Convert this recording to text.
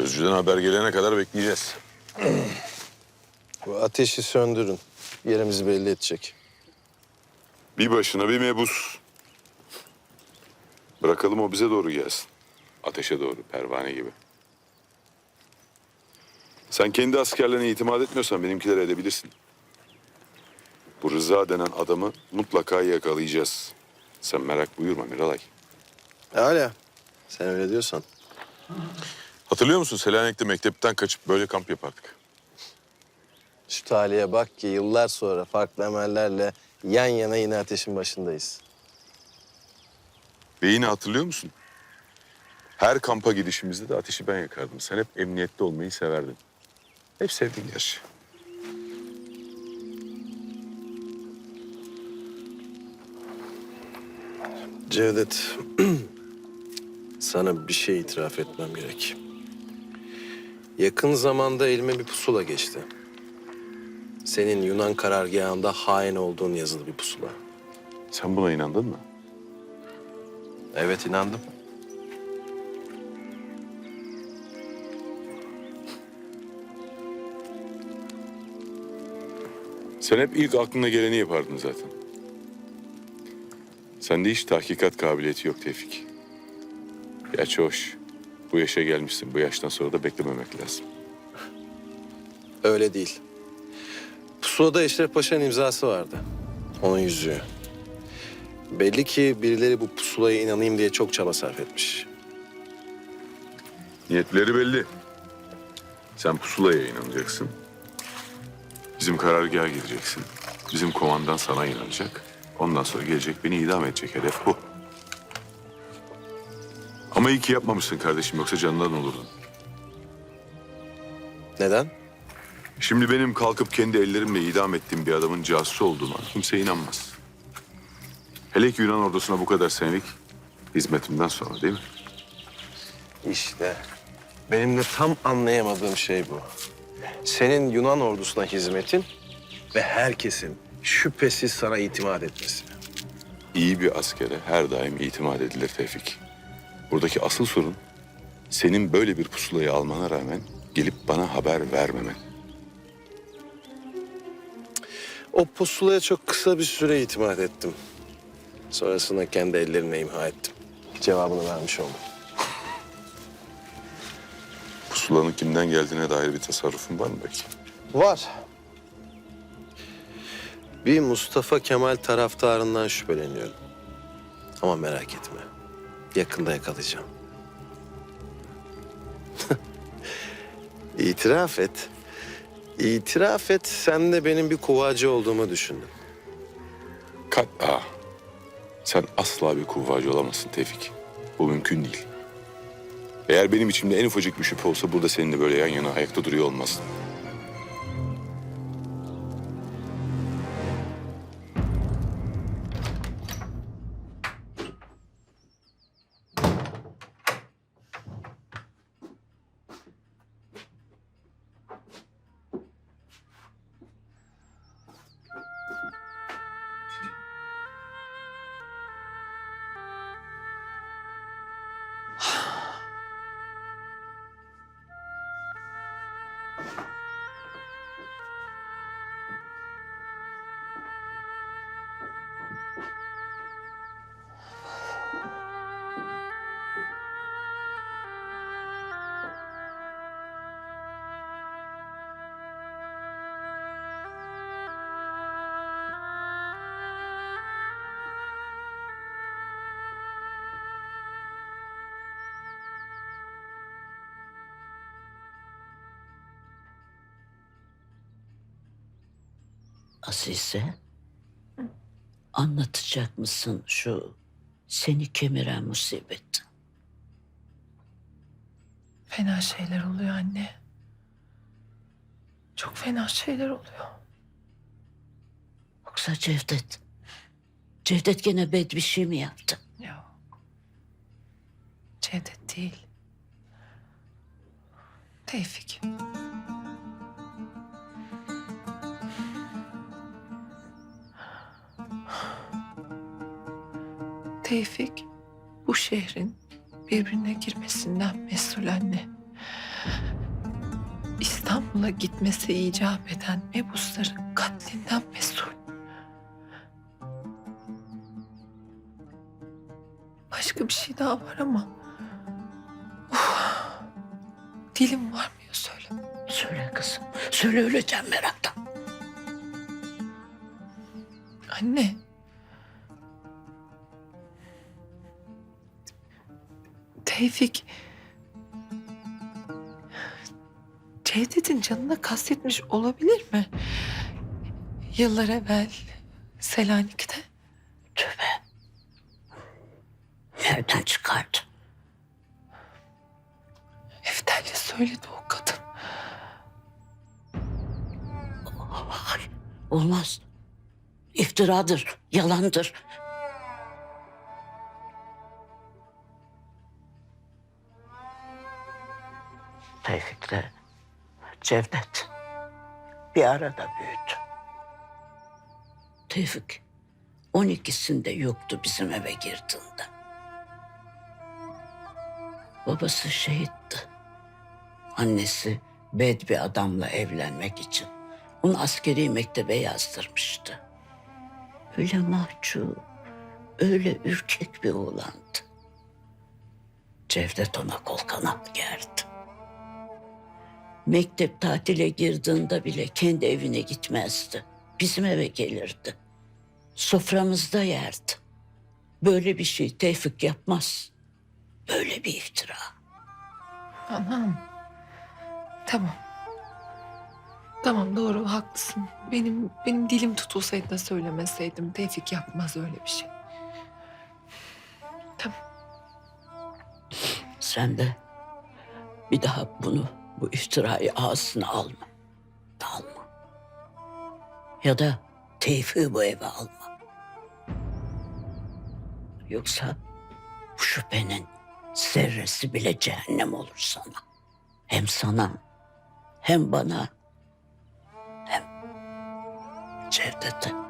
Gözcüden haber gelene kadar bekleyeceğiz. Bu ateşi söndürün. Yerimizi belli edecek. Bir başına bir mebus. Bırakalım o bize doğru gelsin. Ateşe doğru, pervane gibi. Sen kendi askerlerine itimat etmiyorsan benimkilere edebilirsin. Bu Rıza denen adamı mutlaka yakalayacağız. Sen merak buyurma Miralay. Hala. Sen öyle diyorsan. Hatırlıyor musun Selanik'te mektepten kaçıp böyle kamp yapardık. Talihe bak ki yıllar sonra farklı emellerle yan yana yine ateşin başındayız. Ve yine hatırlıyor musun? Her kampa gidişimizde de ateşi ben yakardım. Sen hep emniyette olmayı severdin. Hep sevdin gerçi. Cevdet, sana bir şey itiraf etmem gerek. Yakın zamanda elime bir pusula geçti. Senin Yunan karargahında hain olduğun yazılı bir pusula. Sen buna inandın mı? Evet inandım. Sen hep ilk aklına geleni yapardın zaten. Sende hiç tahkikat kabiliyeti yok Tevfik. Gerçi hoş. Bu yaşa gelmişsin. Bu yaştan sonra da beklememek lazım. Öyle değil. Pusulada Eşref Paşa'nın imzası vardı. Onun yüzüğü. Belli ki birileri bu pusulaya inanayım diye çok çaba sarf etmiş. Niyetleri belli. Sen pusulaya inanacaksın. Bizim karargaha gideceksin. Bizim komandan sana inanacak. Ondan sonra gelecek beni idam edecek. Hedef bu. Ama iyi ki yapmamışsın kardeşim yoksa canından olurdun. Neden? Şimdi benim kalkıp kendi ellerimle idam ettiğim bir adamın casusu olduğuma kimse inanmaz. Hele ki Yunan ordusuna bu kadar senelik hizmetimden sonra değil mi? İşte benim de tam anlayamadığım şey bu. Senin Yunan ordusuna hizmetin ve herkesin şüphesiz sana itimat etmesi. İyi bir askere her daim itimat edilir Tevfik. Buradaki asıl sorun senin böyle bir pusulayı almana rağmen gelip bana haber vermemen. O pusulaya çok kısa bir süre itimat ettim. Sonrasında kendi ellerimle imha ettim. Cevabını vermiş oldum. Pusulanın kimden geldiğine dair bir tasarrufun var mı belki? Var. Bir Mustafa Kemal taraftarından şüpheleniyorum. Ama merak etme. Yakında yakalayacağım. İtiraf et. İtiraf et sen de benim bir kuvacı olduğumu düşündün. Kat'a. Sen asla bir kuvvacı olamazsın Tevfik. Bu mümkün değil. Eğer benim içimde en ufacık bir şüphe olsa burada seninle böyle yan yana ayakta duruyor olmazsın. Azize, anlatacak mısın şu seni kemiren musibeti? Fena şeyler oluyor anne. Çok fena şeyler oluyor. Yoksa Cevdet. Cevdet gene bed bir şey mi yaptı? Yok. Cevdet değil. Tevfik. Tevfik bu şehrin birbirine girmesinden mesul anne. İstanbul'a gitmesi icap eden mebusların katlinden mesul. Başka bir şey daha var ama... Uf, dilim varmıyor söyle. Söyle kızım. Söyle öleceğim meraktan. Anne. Tevfik. Cevdet'in canına kastetmiş olabilir mi? Yıllar evvel Selanik'te. Tövbe. Nereden çıkardı? Eftel'le söyledi o kadın. Olmaz. İftiradır, yalandır. Tevfik'le Cevdet bir arada büyüdü. Tevfik 12'sinde yoktu bizim eve girdiğinde. Babası şehitti. Annesi bed bir adamla evlenmek için onu askeri mektebe yazdırmıştı. Öyle mahcup, öyle ürkek bir oğlandı. Cevdet ona kol kanat gerdi. Mektep tatile girdiğinde bile kendi evine gitmezdi. Bizim eve gelirdi. Soframızda yerdi. Böyle bir şey Tevfik yapmaz. Böyle bir iftira. Anam. Tamam. Tamam doğru haklısın. Benim benim dilim tutulsaydı da söylemeseydim Tevfik yapmaz öyle bir şey. Tamam. Sen de bir daha bunu, bu iftirayı ağzına alma. Alma. Ya da Tevfik'i bu eve alma. Yoksa bu şüphenin zerresi bile cehennem olur sana. Hem sana, hem bana, hem Cevdet'e.